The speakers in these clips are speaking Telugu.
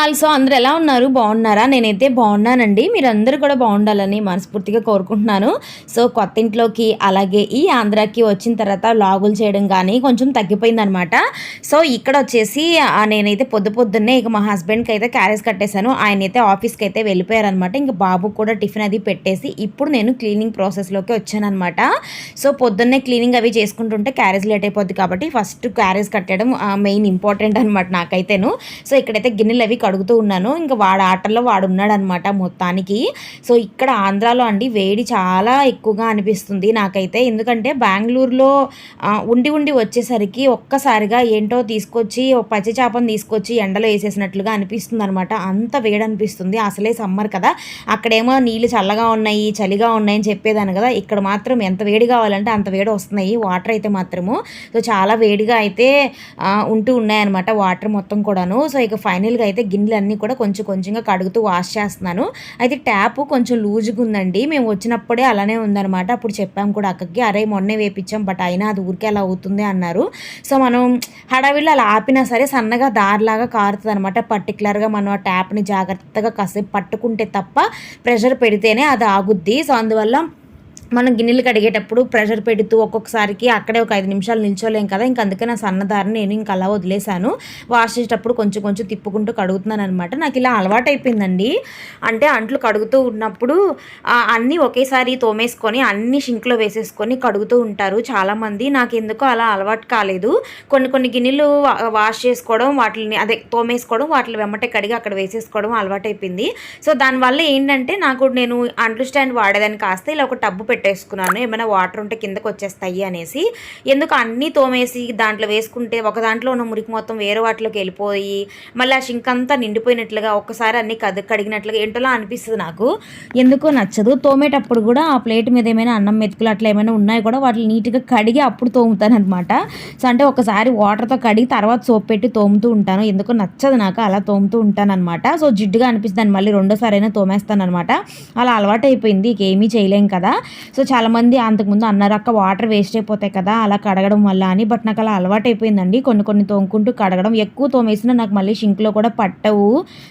ఆల్సో అందరు ఎలా ఉన్నారు? బాగున్నారా? నేనైతే బాగున్నానండి. మీరందరూ కూడా బాగుండాలని మనస్ఫూర్తిగా కోరుకుంటున్నాను. సో కొత్త ఇంట్లోకి అలాగే ఈ ఆంధ్రాకి వచ్చిన తర్వాత లాగులు చేయడం కానీ కొంచెం తగ్గిపోయిందనమాట. సో ఇక్కడ వచ్చేసి నేనైతే పొద్దు పొద్దున్నే ఇక మా హస్బెండ్కి అయితే క్యారేజ్ కట్టేశాను. ఆయన అయితే ఆఫీస్కి అయితే వెళ్ళిపోయారనమాట. ఇంకా బాబు కూడా టిఫిన్ అది పెట్టేసి ఇప్పుడు నేను క్లీనింగ్ ప్రాసెస్లోకి వచ్చానమాట సో పొద్దున్నే క్లీనింగ్ అవి చేసుకుంటుంటే క్యారేజ్ లేట్ అయిపోద్ది కాబట్టి ఫస్ట్ క్యారేజ్ కట్టడం మెయిన్ ఇంపార్టెంట్ అనమాట నాకైతేను. సో ఇక్కడైతే గిన్నెలు అవి కడుగుతూ ఉన్నాను. ఇంకా వాడు ఆటల్లో వాడు ఉన్నాడనమాట మొత్తానికి. సో ఇక్కడ ఆంధ్రాలో అండి వేడి చాలా ఎక్కువగా అనిపిస్తుంది నాకైతే. ఎందుకంటే బెంగళూరులో ఉండి ఉండి వచ్చేసరికి ఒక్కసారిగా ఏంటో తీసుకొచ్చి ఒక పచ్చి చేపను తీసుకొచ్చి ఎండలో వేసేసినట్లుగా అనిపిస్తుంది అనమాట అంత వేడి అనిపిస్తుంది. అసలే సమ్మర్ కదా. అక్కడేమో నీళ్ళు చల్లగా ఉన్నాయి చలిగా ఉన్నాయి అని కదా. ఇక్కడ మాత్రం ఎంత వేడి కావాలంటే అంత వేడి వస్తున్నాయి. వాటర్ అయితే మాత్రము. సో చాలా వేడిగా అయితే ఉంటూ ఉన్నాయన్నమాట వాటర్ మొత్తం కూడాను. సో ఇక ఫైనల్గా అయితే గిన్నెలన్నీ కూడా కొంచెం కొంచెంగా కడుగుతూ వాష్ చేస్తున్నాను. అయితే ట్యాప్ కొంచెం లూజ్గా ఉందండి. మేము వచ్చినప్పుడే అలానే ఉందనమాట అప్పుడు చెప్పాం కూడా అక్కకి అరే మొన్నే వేపించాం బట్ అయినా అది ఊరికే అలా అవుతుంది అన్నారు. సో మనం హడావిడిలో అలా ఆపినా సరే సన్నగా దారిలాగా కారుతుంది అనమాట పర్టికులర్గా మనం ఆ ట్యాప్ని జాగ్రత్తగా కాసేపు పట్టుకుంటే తప్ప ప్రెషర్ పెడితేనే అది ఆగుద్ది. సో అందువల్ల మనం గిన్నెలు కడిగేటప్పుడు ప్రెషర్ పెడుతూ ఒక్కొక్కసారికి అక్కడే ఒక ఐదు నిమిషాలు నిల్చోలేం కదా ఇంక అందుకే నా సన్నదారిని నేను ఇంకా అలా వదిలేశాను. వాష్ చేసేటప్పుడు కొంచెం కొంచెం తిప్పుకుంటూ కడుగుతున్నాను అనమాట నాకు ఇలా అలవాటు అయిపోయిందండి అంటే అంట్లు కడుగుతూ ఉన్నప్పుడు అన్నీ ఒకేసారి తోమేసుకొని అన్ని షింక్లో వేసేసుకొని కడుగుతూ ఉంటారు చాలామంది. నాకు ఎందుకో అలా అలవాటు కాలేదు. కొన్ని కొన్ని గిన్నెలు వాష్ చేసుకోవడం వాటిని అదే తోమేసుకోవడం వాటిని వెమ్మటే కడిగి అక్కడ వేసేసుకోవడం అలవాటు అయిపోయింది సో దానివల్ల ఏంటంటే నాకు నేను అంట్లు స్టాండ్ వాడేదాన్ని కాస్త ఇలా ఒక టబ్బు పెట్టేసుకున్నాను. ఏమైనా వాటర్ ఉంటే కిందకు వచ్చేస్తాయి అనేసి. ఎందుకు అన్నీ తోమేసి దాంట్లో వేసుకుంటే ఒక దాంట్లో ఉన్న మురికి మొత్తం వేరే వాటిలోకి వెళ్ళిపోయి మళ్ళీ ఆ షింక్ అంతా నిండిపోయినట్లుగా ఒక్కసారి అన్ని కద కడిగినట్లుగా ఏంటోలా అనిపిస్తుంది నాకు. ఎందుకో నచ్చదు. తోమేటప్పుడు కూడా ఆ ప్లేట్ మీద ఏమైనా అన్నం మెతుకులు అట్లా ఏమైనా ఉన్నాయి కూడా వాటిని నీట్గా కడిగి అప్పుడు తోముతాను అనమాట సో అంటే ఒకసారి వాటర్తో కడిగి తర్వాత సోప్ పెట్టి తోముతూ ఉంటాను. ఎందుకో నచ్చదు నాకు అలా తోముతూ ఉంటాను అనమాట సో జిడ్డుగా అనిపిస్తుంది. మళ్ళీ రెండోసారి అయినా తోమేస్తాను అనమాట అలా అలవాటు అయిపోయింది ఇక ఏమీ చేయలేం కదా. సో చాలామంది అంతకుముందు అన్నారు అక్క వాటర్ వేస్ట్ అయిపోతాయి కదా అలా కడగడం వల్ల అని. బట్ నాకు అలా అలవాటు అయిపోయిందండి కొన్ని కొన్ని తోముకుంటూ కడగడం. ఎక్కువ తోమేసినా నాకు మళ్ళీ షింక్లో కూడా పట్టవు.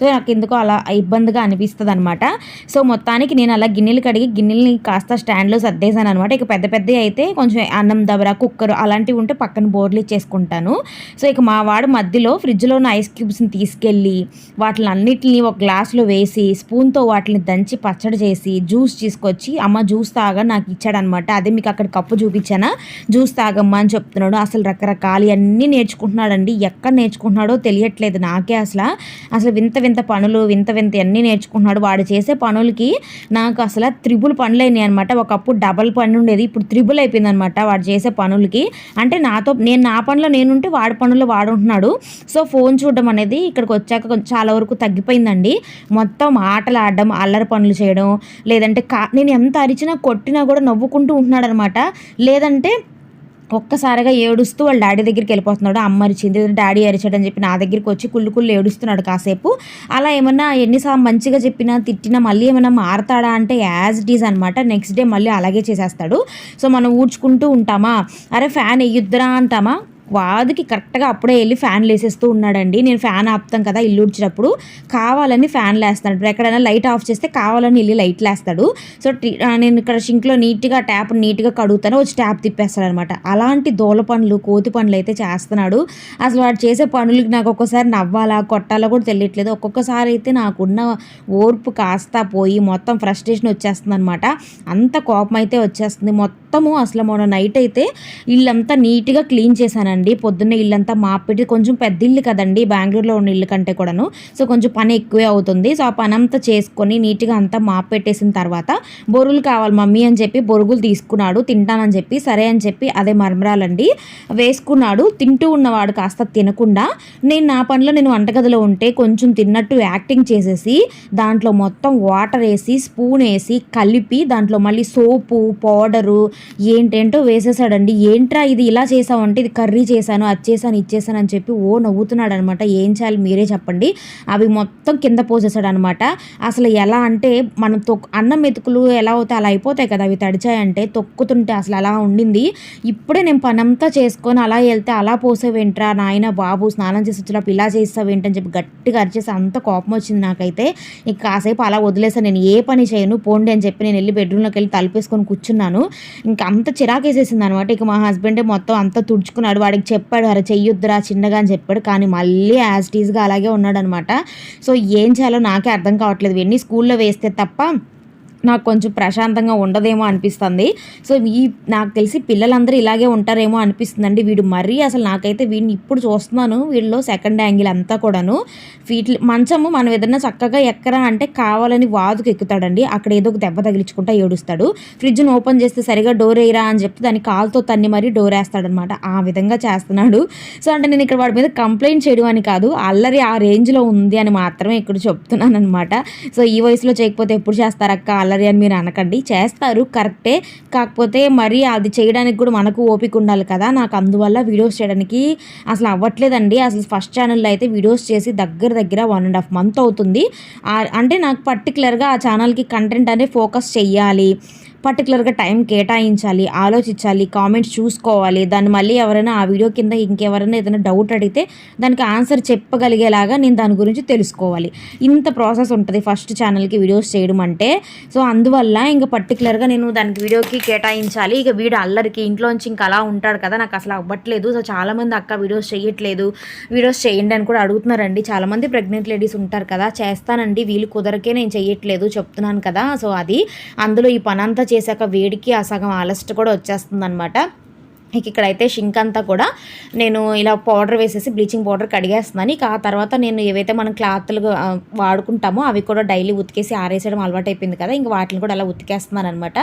సో నాకు ఎందుకో అలా ఇబ్బందిగా అనిపిస్తుంది అనమాట సో మొత్తానికి నేను అలా గిన్నెలు కడిగి గిన్నెల్ని కాస్త స్టాండ్లో సర్దేశాను అనమాట ఇక పెద్ద పెద్దవి అయితే కొంచెం అన్నం దబర కుక్కర్ అలాంటివి ఉంటే పక్కన బోర్లు ఇచ్చేసుకుంటాను. సో ఇక మా వాడు మధ్యలో ఫ్రిడ్జ్లో ఉన్న ఐస్ క్యూబ్స్ని తీసుకెళ్ళి వాటిని అన్నిటిని ఒక గ్లాస్లో వేసి స్పూన్తో వాటిని దంచి పచ్చడి చేసి జ్యూస్ తీసుకొచ్చి అమ్మ జ్యూస్ తాగా నాకు ఇచ్చాడనమాట. అదే మీకు అక్కడ కప్పు చూపించానా? జ్యూస్ తాగమ్మా అని చెప్తున్నాడు. అసలు రకరకాలు అన్నీ నేర్చుకుంటున్నాడండి. ఎక్కడ నేర్చుకుంటున్నాడో తెలియట్లేదు నాకే అసలు. అసలు వింత వింత పనులు వింత వింత అన్నీ నేర్చుకుంటున్నాడు. వాడు చేసే పనులకి నాకు అసలు త్రిబుల్ పనులు అయినాయి అనమాట ఒకప్పుడు డబల్ పని ఉండేది. ఇప్పుడు త్రిబుల్ అయిపోయింది అనమాట వాడు చేసే పనులకి. అంటే నాతో నేను నా పనిలో నేనుంటే వాడి పనుల్లో వాడు ఉంటున్నాడు. సో ఫోన్ చూడడం అనేది ఇక్కడికి వచ్చాక కొంచెం చాలా వరకు తగ్గిపోయిందండి. మొత్తం ఆటలు ఆడడం అల్లరి పనులు చేయడం లేదంటే కా నేను ఎంత అరిచినా కొట్టినా కూడా నవ్వుకుంటూ ఉంటున్నాడు అనమాట లేదంటే ఒక్కసారిగా ఏడుస్తూ వాళ్ళ డాడీ దగ్గరికి వెళ్ళిపోతున్నాడు. అమ్మ అరిచింది డాడీ అరిచాడని చెప్పి నా దగ్గరికి వచ్చి కుళ్ళు కుళ్ళు ఏడుస్తున్నాడు కాసేపు. అలా ఏమన్నా ఎన్నిసార్లు మంచిగా చెప్పినా తిట్టినా మళ్ళీ ఏమైనా మారతాడా అంటే యాజ్ ఇట్ ఈజ్ అనమాట. నెక్స్ట్ డే మళ్ళీ అలాగే చేసేస్తాడు. సో మనం ఊడ్చుకుంటూ ఉంటామా? అరే ఫ్యాన్ వేయొద్దురా అంటామా? వాదికి కరెక్ట్గా అప్పుడే వెళ్ళి ఫ్యాన్లు వేసేస్తూ ఉన్నాడండి. నేను ఫ్యాన్ ఆపుతాం కదా ఇల్లు ఉడిచినప్పుడు కావాలని ఫ్యాన్లు వేస్తాను ఇప్పుడు ఎక్కడైనా లైట్ ఆఫ్ చేస్తే కావాలని వెళ్ళి లైట్లు వేస్తాడు సో నేను ఇక్కడ షింక్లో నీట్గా ట్యాప్ నీట్గా కడుగుతాను. వచ్చి ట్యాప్ తిప్పేస్తాడు అనమాట అలాంటి దోల పనులు కోతి పనులు అయితే చేస్తున్నాడు. అసలు వాడు చేసే పనులకి నాకు ఒక్కోసారి నవ్వాలా కొట్టాలా కూడా తెలియట్లేదు. ఒక్కొక్కసారి అయితే నాకున్న ఓర్పు కాస్త పోయి మొత్తం ఫ్రస్ట్రేషన్ వచ్చేస్తుంది అనమాట అంత కోపం అయితే వచ్చేస్తుంది. మొత్తము అసలు మొన్న నైట్ అయితే ఇల్లంతా నీట్గా క్లీన్ చేశానండి. అండి పొద్దున్నే ఇల్లంతా మాపెట్టి కొంచెం పెద్ద ఇల్లు కదండి బెంగళూరులో ఉన్న ఇల్లు కంటే కూడాను. సో కొంచెం పని ఎక్కువే అవుతుంది. సో ఆ పని అంతా చేసుకొని నీట్గా అంతా మాప్ పెట్టేసిన తర్వాత బొరుగులు కావాలి మమ్మీ అని చెప్పి బొరుగులు తీసుకున్నాడు తింటానని చెప్పి సరే అని చెప్పి అదే మర్మరాలండి వేసుకున్నాడు. తింటూ ఉన్నవాడు కాస్త తినకుండా నేను నా పనిలో నేను వంటగదిలో ఉంటే కొంచెం తిన్నట్టు యాక్టింగ్ చేసేసి దాంట్లో మొత్తం వాటర్ వేసి స్పూన్ వేసి కలిపి దాంట్లో మళ్ళీ సోపు పౌడరు ఏంటేంటో వేసేసాడండి. ఏంట్రా ఇది? ఇలా చేసావంటే ఇది కర్రీ చేశాను అది చేశాను ఇది చేశాను అని చెప్పి ఓ నవ్వుతున్నాడు అనమాట ఏం చేయాలి మీరే చెప్పండి. అవి మొత్తం కింద పోసేసాడు అనమాట అసలు ఎలా అంటే మనం తొక్ అన్నం మెతుకులు ఎలా అవుతాయి అలా అయిపోతాయి కదా అవి తడిచాయంటే తొక్కుతుంటే అసలు అలా ఉండింది. ఇప్పుడే నేను పనంతా చేసుకొని అలా వెళ్తే అలా పోసేవేంట్రా నాయన బాబు స్నానం చేసి వచ్చినప్పుడు ఇలా చేస్తావేంటని చెప్పి గట్టిగా అరిచేసి అంత కోపం వచ్చింది నాకైతే. ఇక కాసేపు అలా వదిలేసాను నేను ఏ పని చేయను పోండి అని చెప్పి నేను వెళ్ళి బెడ్రూమ్లోకి వెళ్ళి తలుపేసుకొని కూర్చున్నాను. ఇంకా అంత చిరాకేసేసింది అనమాట ఇక మా హస్బెండే మొత్తం అంతా తుడుచుకున్నాడు. వాడికి చెప్పాడు అరే చెయ్యొద్దురా చిన్నగా అని చెప్పాడు. కానీ మళ్ళీ యాజ్ టీజ్గా అలాగే ఉన్నాడు అనమాట సో ఏం చేయాలో నాకే అర్థం కావట్లేదు. ఇవన్నీ స్కూల్లో వేస్తే తప్ప నాకు కొంచెం ప్రశాంతంగా ఉండదేమో అనిపిస్తుంది. సో ఈ నాకు తెలిసి పిల్లలందరూ ఇలాగే ఉంటారేమో అనిపిస్తుందండి. వీడు మరీ అసలు నాకైతే వీడిని ఇప్పుడు చూస్తున్నాను. వీళ్ళలో సెకండ్ యాంగిల్ అంతా కూడాను. వీటి మంచము మనం ఏదైనా చక్కగా ఎక్కరా అంటే కావాలని వాదుకు ఎక్కుతాడండి. అక్కడ ఏదో ఒక దెబ్బ తగిలించుకుంటా ఏడుస్తాడు. ఫ్రిడ్జ్ను ఓపెన్ చేస్తే సరిగా డోర్ వేయరా అని చెప్తే దాన్ని కాలుతో తన్ని మరీ డోర్ వేస్తాడనమాట. ఆ విధంగా చేస్తున్నాడు. సో అంటే నేను ఇక్కడ వాడి మీద కంప్లైంట్ చేయడం అని కాదు. అల్లరి ఆ రేంజ్లో ఉంది అని మాత్రమే ఇక్కడ చెప్తున్నాను అనమాట సో ఈ వయసులో చేయకపోతే ఎప్పుడు చేస్తారక్క? అల్లరి అని మీరు అనకండి. చేస్తారు కరెక్టే. కాకపోతే మరి అది చేయడానికి కూడా మనకు ఓపిక ఉండాలి కదా. నాకు అందువల్ల వీడియోస్ చేయడానికి అసలు అవ్వట్లేదండి. అసలు ఫస్ట్ ఛానల్లో అయితే వీడియోస్ చేసి దగ్గర దగ్గర వన్ అండ్ హాఫ్ మంత్ అవుతుంది. అంటే నాకు పర్టికులర్గా ఆ ఛానల్కి కంటెంట్ అనేది ఫోకస్ చెయ్యాలి. పర్టికులర్గా టైం కేటాయించాలి ఆలోచించాలి కామెంట్స్ చూసుకోవాలి. దాన్ని మళ్ళీ ఎవరైనా ఆ వీడియో కింద ఇంకెవరైనా ఏదైనా డౌట్ అడిగితే దానికి ఆన్సర్ చెప్పగలిగేలాగా నేను దాని గురించి తెలుసుకోవాలి. ఇంత ప్రాసెస్ ఉంటుంది ఫస్ట్ ఛానల్కి వీడియోస్ చేయడం అంటే. సో అందువల్ల ఇంకా పర్టికులర్గా నేను దానికి వీడియోకి కేటాయించాలి. ఇక వీడు అల్లరికి ఇంట్లోంచి ఇంకా అలా ఉంటాడు కదా నాకు అసలు అవ్వట్లేదు. సో చాలామంది అక్క వీడియోస్ చేయట్లేదు. వీడియోస్ చేయండి అని కూడా అడుగుతున్నారండి. చాలామంది ప్రెగ్నెంట్ లేడీస్ ఉంటారు కదా చేస్తానండి. వీళ్ళు కుదరకే నేను చేయట్లేదు చెప్తున్నాను కదా. సో అది అందులో ఈ పని అంతా చేశాక వేడికి ఆ సగం ఆలస్ట్ కూడా వచ్చేస్తుంది అనమాట ఇక ఇక్కడైతే షింక్ అంతా కూడా నేను ఇలా పౌడర్ వేసేసి బ్లీచింగ్ పౌడర్ కడిగేస్తున్నాను. ఇక ఆ తర్వాత నేను ఏవైతే మనం క్లాత్లు వాడుకుంటామో అవి కూడా డైలీ ఉతికేసి ఆరేసేయడం అలవాటు అయిపోయింది కదా ఇంక వాటిని కూడా అలా ఉతికేస్తున్నాను అనమాట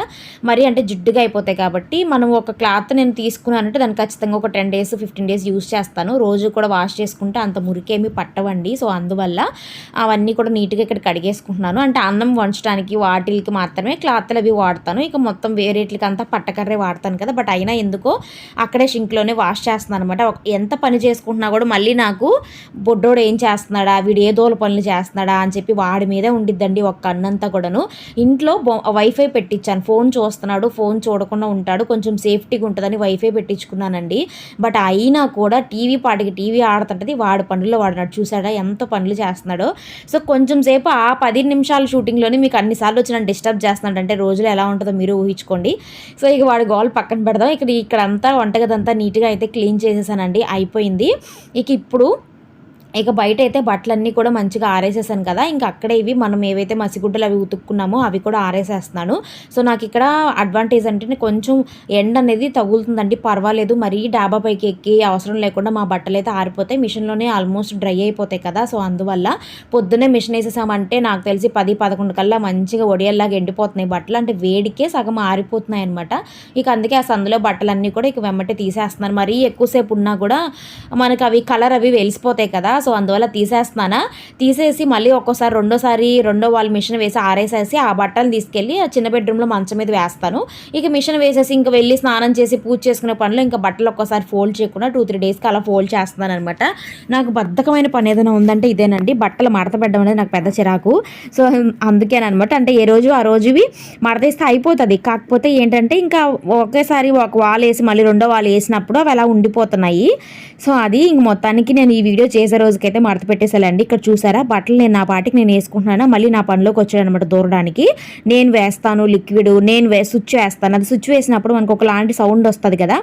మరి అంటే జిడ్డుగా అయిపోతాయి కాబట్టి మనం ఒక క్లాత్ నేను తీసుకున్నానంటే దాన్ని ఖచ్చితంగా ఒక ten days fifteen days use చేస్తాను. రోజు కూడా వాష్ చేసుకుంటే అంత మురికేమి పట్టవండి. సో అందువల్ల అవన్నీ కూడా నీట్గా ఇక్కడ కడిగేసుకుంటున్నాను. అంటే అన్నం వంచడానికి వాటికి మాత్రమే క్లాత్లు అవి వాడతాను. ఇక మొత్తం వేరేట్లకి అంతా పట్టకర్రే వాడతాను కదా బట్ అయినా ఎందుకో అక్కడే షింక్లోనే వాష్ చేస్తున్నాను అనమాట ఎంత పని చేసుకుంటున్నా కూడా మళ్ళీ నాకు బొడ్డోడు ఏం చేస్తున్నాడా వీడు ఏ పనులు చేస్తున్నాడా అని చెప్పి వాడి మీదే ఉండిద్దండి ఒక్క అన్నంతా కూడాను. ఇంట్లో వైఫై పెట్టించాను ఫోన్ చూస్తున్నాడు ఫోన్ చూడకుండా ఉంటాడు. కొంచెం సేఫ్టీగా ఉంటుందని వైఫై పెట్టించుకున్నానండి బట్ అయినా కూడా టీవీ పాటికి టీవీ ఆడుతుంటది వాడు పనుల్లో వాడినాడు చూసాడా ఎంత పనులు చేస్తున్నాడో. సో కొంచెం సేపు ఆ పది నిమిషాల షూటింగ్లోనే మీకు అన్నిసార్లు వచ్చి నన్ను డిస్టర్బ్ చేస్తున్నాడు అంటే రోజులు ఎలా ఉంటుందో మీరు ఊహించుకోండి. సో ఇక వాడి గోల్ పక్కన పెడదాం. ఇక్కడ ఇక్కడ అంతా వంటగదంతా నీట్గా అయితే క్లీన్ చేసేసానండి. అయిపోయింది. ఇక ఇప్పుడు ఇక బయట అయితే బట్టలన్నీ కూడా మంచిగా ఆరేసేసాను కదా. ఇంకా అక్కడే ఇవి మనం ఏవైతే మసిగుడ్డలు అవి ఉతుక్కున్నామో అవి కూడా ఆరేసేస్తున్నాను. సో నాకు ఇక్కడ అడ్వాంటేజ్ అంటే కొంచెం ఎండ అనేది తగులుతుందండి. పర్వాలేదు మరీ డాబా పైకి ఎక్కి అవసరం లేకుండా మా బట్టలు అయితే ఆరిపోతాయి మిషన్లోనే ఆల్మోస్ట్ డ్రై అయిపోతాయి కదా. సో అందువల్ల పొద్దున్నే మిషన్ వేసేసామంటే నాకు తెలిసి పది పదకొండు కల్లా మంచిగా ఒడియల్లాగా ఎండిపోతున్నాయి బట్టలు. అంటే వేడికే సగం ఆరిపోతున్నాయి అనమాట ఇక అందుకే ఆ సందులో బట్టలన్నీ కూడా ఇక వెమ్మటే తీసేస్తున్నాను. మరీ ఎక్కువసేపు ఉన్నా కూడా మనకు అవి కలర్ అవి వెలిసిపోతాయి కదా. సో అందువల్ల తీసేస్తున్నానా? తీసేసి మళ్ళీ ఒక్కోసారి రెండోసారి రెండో వాళ్ళు మిషన్ వేసి ఆరేసేసి ఆ బట్టలు తీసుకెళ్ళి ఆ చిన్న బెడ్రూమ్లో మంచం మీద వేస్తాను. ఇక మిషన్ వేసేసి ఇంకా వెళ్ళి స్నానం చేసి పూజ చేసుకునే పనులు ఇంకా బట్టలు ఒక్కోసారి ఫోల్డ్ చేయకుండా టూ త్రీ డేస్కి అలా ఫోల్డ్ చేస్తున్నాను అనమాట నాకు బద్ధకమైన పని ఏదైనా ఉందంటే ఇదేనండి. బట్టలు మడత పెట్టడం అనేది నాకు పెద్ద చిరాకు. సో అందుకేనమాట అంటే ఏ రోజు ఆ రోజువి మడతేస్తే అయిపోతుంది. కాకపోతే ఏంటంటే ఇంకా ఒకేసారి ఒక వాల్ వేసి మళ్ళీ రెండో వాల్ వేసినప్పుడు అవి అలా ఉండిపోతున్నాయి. సో అది ఇంక మొత్తానికి నేను ఈ వీడియో చేసే రోజుకైతే మడత పెట్టేసాలండి ఇక్కడ చూసారా? బట్టలు నేను నా పాటికి నేను వేసుకుంటున్నాను? మళ్ళీ నా పనిలోకి వచ్చాడు అనమాట దూరడానికి. నేను వేస్తాను లిక్విడ్ నేను వే స్విచ్ వేస్తాను. అది స్విచ్ వేసినప్పుడు మనకు ఒకలాంటి సౌండ్ వస్తుంది కదా?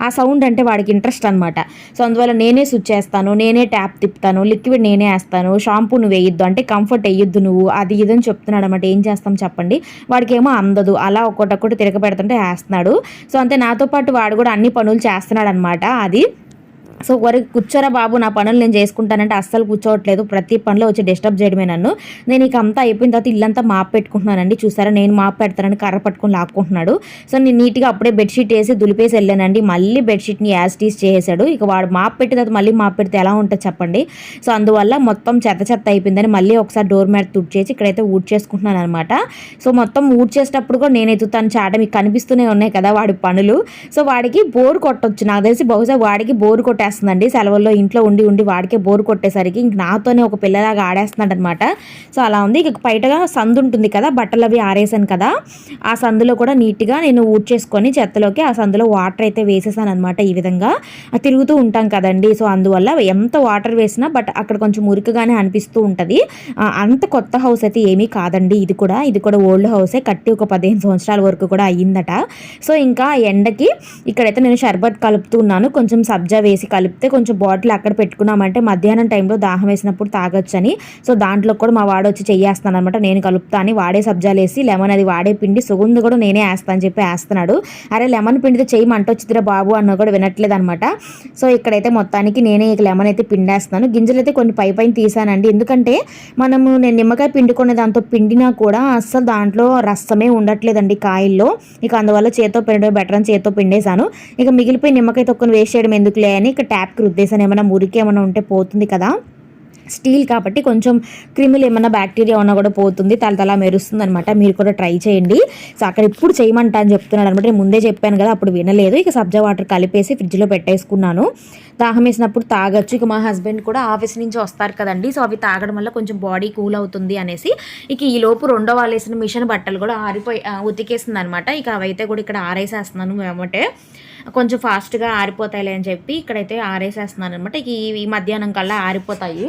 ఆ సౌండ్ అంటే వాడికి ఇంట్రెస్ట్ అనమాట సో అందువల్ల నేనే స్విచ్ వేస్తాను నేనే ట్యాప్ తిప్పుతాను లిక్విడ్ నేనే వేస్తాను షాంపూ నువ్వు వేయొద్దు అంటే కంఫర్ట్ వేయొద్దు నువ్వు అది ఇదని చెప్తున్నాడు అనమాట ఏం చేస్తాం చెప్పండి? వాడికి ఏమో అందదు అలా ఒక్కొక్కటి తిరగ పెడుతుంటే వేస్తున్నాడు. సో అంతే నాతో పాటు వాడు కూడా అన్ని పనులు చేస్తున్నాడు అనమాట అది. సో వరకు కూర్చోరా బాబు నా పనులు నేను చేసుకుంటానంటే అస్సలు కూర్చోవట్లేదు. ప్రతి పనిలో వచ్చి డిస్టర్బ్ చేయడమే నన్ను. నేను ఇక అంతా అయిపోయిన తర్వాత ఇల్లంతా మాప్ పెట్టుకుంటున్నానండి చూసారా నేను మాప్ పెడతానని కర్ర పట్టుకొని లాక్కుంటున్నాడు. సో నేను నీట్గా అప్పుడే బెడ్షీట్ వేసి దులిపేసి వెళ్ళానండి. మళ్ళీ బెడ్షీట్ని యాజ్ టీస్ చేసాడు ఇక వాడు మాప్ పెట్టిన తర్వాత మళ్ళీ మాప్ పెడితే ఎలా ఉంటుంది చెప్పండి. సో అందువల్ల మొత్తం చెత్త చెత్త అయిపోయిందని మళ్ళీ ఒకసారి డోర్ మ్యాట్ తుడిచేసి ఇక్కడైతే ఊడ్ చేసుకుంటున్నాను అనమాట సో మొత్తం ఊడ్ చేసేటప్పుడు కూడా నేను ఎత్తుతాను చాట మీకు కనిపిస్తూనే ఉన్నాయి కదా వాడి పనులు. సో వాడికి బోర్ కొట్టొచ్చు. నాకు తెలిసి బహుశా వాడికి బోర్ ఆడేస్తుందండి. సెలవుల్లో ఇంట్లో ఉండి ఉండి వాడికే బోర్ కొట్టేసరికి ఇంక నాతోనే ఒక పిల్లలాగా ఆడేస్తున్నాడు అనమాట సో అలా ఉంది. ఇక బయటగా సందు ఉంటుంది కదా బట్టలు అవి ఆరేసాను కదా ఆ సందులో కూడా నీట్గా నేను ఊడ్చేసుకొని చెత్తలోకి ఆ సందులో వాటర్ అయితే వేసేసాను అనమాట ఈ విధంగా. తిరుగుతూ ఉంటాం కదండి. సో అందువల్ల ఎంత వాటర్ వేసినా బట్ అక్కడ కొంచెం మురికిగానే అనిపిస్తూ ఉంటుంది. అంత కొత్త హౌస్ అయితే ఏమీ కాదండి. ఇది కూడా ఇది కూడా ఓల్డ్ హౌసే. కట్టి ఒక పదిహేను సంవత్సరాల వరకు కూడా అయ్యిందట. సో ఇంకా ఎండకి ఇక్కడైతే నేను షర్బత్ కలుపుతున్నాను కొంచెం సబ్జా వేసి కలిపితే కొంచెం బాటిల్ అక్కడ పెట్టుకున్నామంటే మధ్యాహ్నం టైంలో దాహం వేసినప్పుడు తాగొచ్చని. సో దాంట్లో కూడా మా వాడు వచ్చి చెయ్యేస్తాను అనమాట నేను కలుపుతా అని వాడే సబ్జాలు వేసి లెమన్ అది వాడే పిండి సుగంధ కూడా నేనే వేస్తాను అని చెప్పి వేస్తున్నాడు. అరే లెమన్ పిండితో చెయ్యి మంట వచ్చిద్దిరా బాబు అన్న కూడా వినట్లేదు అనమాట సో ఇక్కడైతే మొత్తానికి నేనే ఇక లెమన్ అయితే పిండేస్తున్నాను. గింజలు అయితే కొన్ని పై పైన తీసానండి. ఎందుకంటే మనము నేను నిమ్మకాయ పిండుకునే దాంతో పిండినా కూడా అస్సలు దాంట్లో రసమే ఉండట్లేదండి కాయల్లో. ఇక అందువల్ల చేత్తో పిండడం బెటర్ అని చేతో పిండేశాను. ఇక మిగిలిపోయి నిమ్మకాయ తొక్కుని వేస్ట్ చేయడం ఎందుకులే అని ఇక ట్యాప్కి రుద్దేశాను ఏమైనా మురికి ఏమైనా ఉంటే పోతుంది కదా. స్టీల్ కాబట్టి కొంచెం క్రిములు ఏమైనా బ్యాక్టీరియా ఉన్నా కూడా పోతుంది తల తల మెరుస్తుంది అనమాట మీరు కూడా ట్రై చేయండి. సో అక్కడ ఇప్పుడు చేయమంటా అని చెప్తున్నాడు అనమాట. నేను ముందే చెప్పాను కదా అప్పుడు వినలేదు. ఇక సబ్జా వాటర్ కలిపేసి ఫ్రిడ్జ్లో పెట్టేసుకున్నాను. దాహం వేసినప్పుడు తాగొచ్చు. ఇక మా హస్బెండ్ కూడా ఆఫీస్ నుంచి వస్తారు కదండి. సో అవి తాగడం వల్ల కొంచెం బాడీ కూల్ అవుతుంది అనేసి ఇక ఈ లోపు రెండో వాళ్ళు వేసిన మిషన్ బట్టలు కూడా ఆరిపోయి ఉతికేసింది ఉతికేస్తుంది అనమాట ఇక అవైతే కూడా ఇక్కడ ఆరేసేస్తున్నాను మేమంటే. కొంచెం ఫాస్ట్గా ఆరిపోతాయిలే అని చెప్పి ఇక్కడైతే ఆరేసేస్తున్నాను అనమాట ఈ మధ్యాహ్నం కల్లా ఆరిపోతాయి.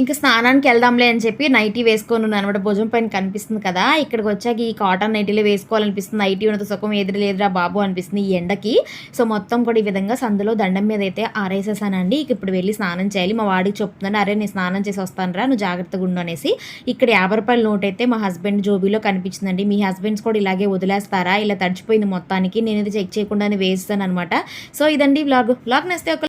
ఇంకా స్నానానికి వెళ్దాంలే అని చెప్పి నైటీ వేసుకొని ఉన్నాను అనమాట భుజం పైన కనిపిస్తుంది కదా. ఇక్కడికి వచ్చాక ఈ కాటన్ నైటీలో వేసుకోవాలనిపిస్తుంది. నైటీ ఉన్నది సుఖం ఎదురు లేదురా బాబు అనిపిస్తుంది ఈ ఎండకి. సో మొత్తం కూడా ఈ విధంగా సందులో దండం మీద అయితే ఆరేసేసానండి. ఇక ఇప్పుడు వెళ్ళి స్నానం చేయాలి. మా వాడికి చెప్తున్నాను అరే నేను స్నానం చేసి వస్తాను రా నువ్వు జాగ్రత్తగా ఉండు అనేసి. ఇక్కడ యాభై రూపాయల నోట్ అయితే మా హస్బెండ్ జోబీలో కనిపించిందండి. మీ హస్బెండ్స్ కూడా ఇలాగే వదిలేస్తారా? ఇలా తడిచిపోయింది మొత్తానికి. నేను ఇది చెక్ చేయకుండానే వేస్తాను అనమాట సో ఇదండి వ్లాగ్. వ్లాగ్ నేస్తే ఒక